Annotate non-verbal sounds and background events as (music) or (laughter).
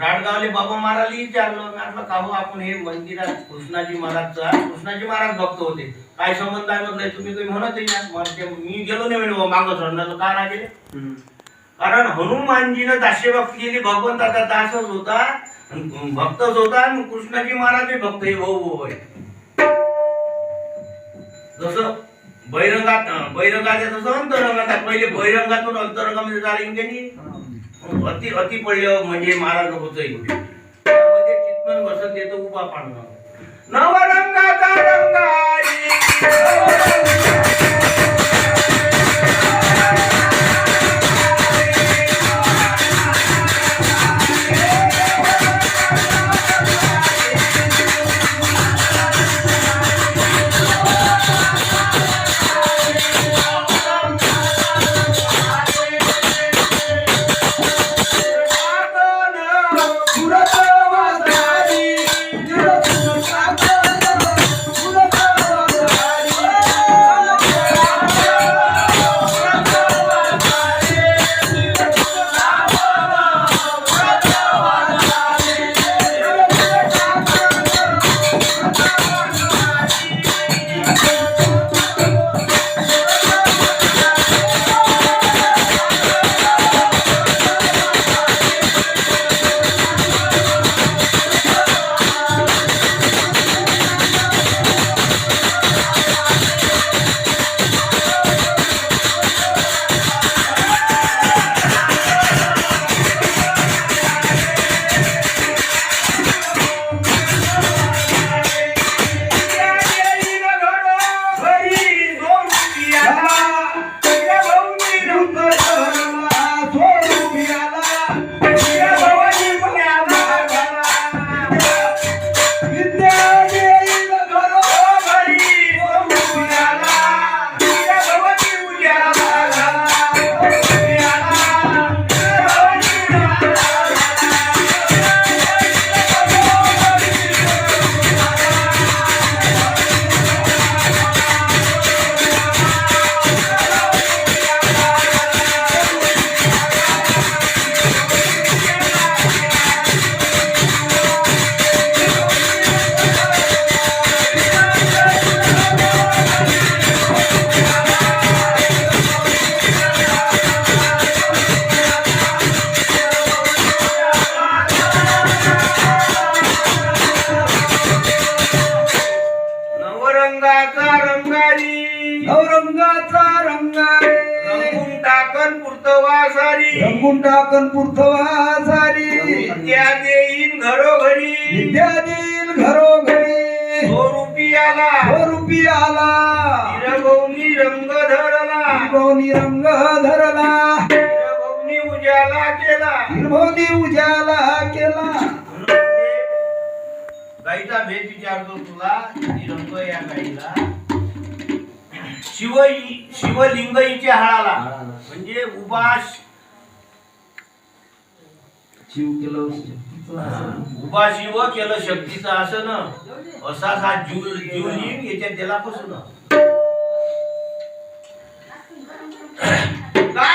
राडगावले बाबा महाराजला विचारलं. म्हटलं का हो आपण हे मंदिरात कृष्णाजी महाराजचा कृष्णाजी महाराज भक्त होते. काय संबंध आहे म्हटलं तुम्ही काही म्हणत नाही. मी गेलो नाही म्हणे मागं सोडणार का राहिले कारण हनुमानजीनं भक्ती केली भगवंताचा दासच होता. भक्तच होता आणि कृष्णाजी महाराज हे भक्त हे भाऊ भाऊ आहे जसं बैरंगात आहे तसं अंतरंगात. पहिले बैरंगातून अंतरंगामध्ये की नाही हो. अति अति पडले म्हणजे महाराज होत त्यामध्ये चित्तन बसत येतं उभा पाडणं नवरंगाचा नवरंगाचा रंगारी. नवरंगाचा रंगारे. रंगून टाकन पुरतवासारी रंगून टाकन पुरथवा सारी विद्या देईन घरोघरी. विद्या देईल घरोघरी. तो रुपी आला. हो रुपी आला. हिरभवनी रंग धरला. हिरभवनी रंग धरला. हिरभवनी उजाला केला. हिरभवनी उजाला केला. गाईचा भेद विचारतो तुला किती रंग या गाईला. शिव शिवलिंग हिच्या हाळाला म्हणजे उपास शिव केलं उभा शिव केलं शक्तीचं आसन असाच हा जीव जीवलिंग याच्यात त्याला पासून (coughs)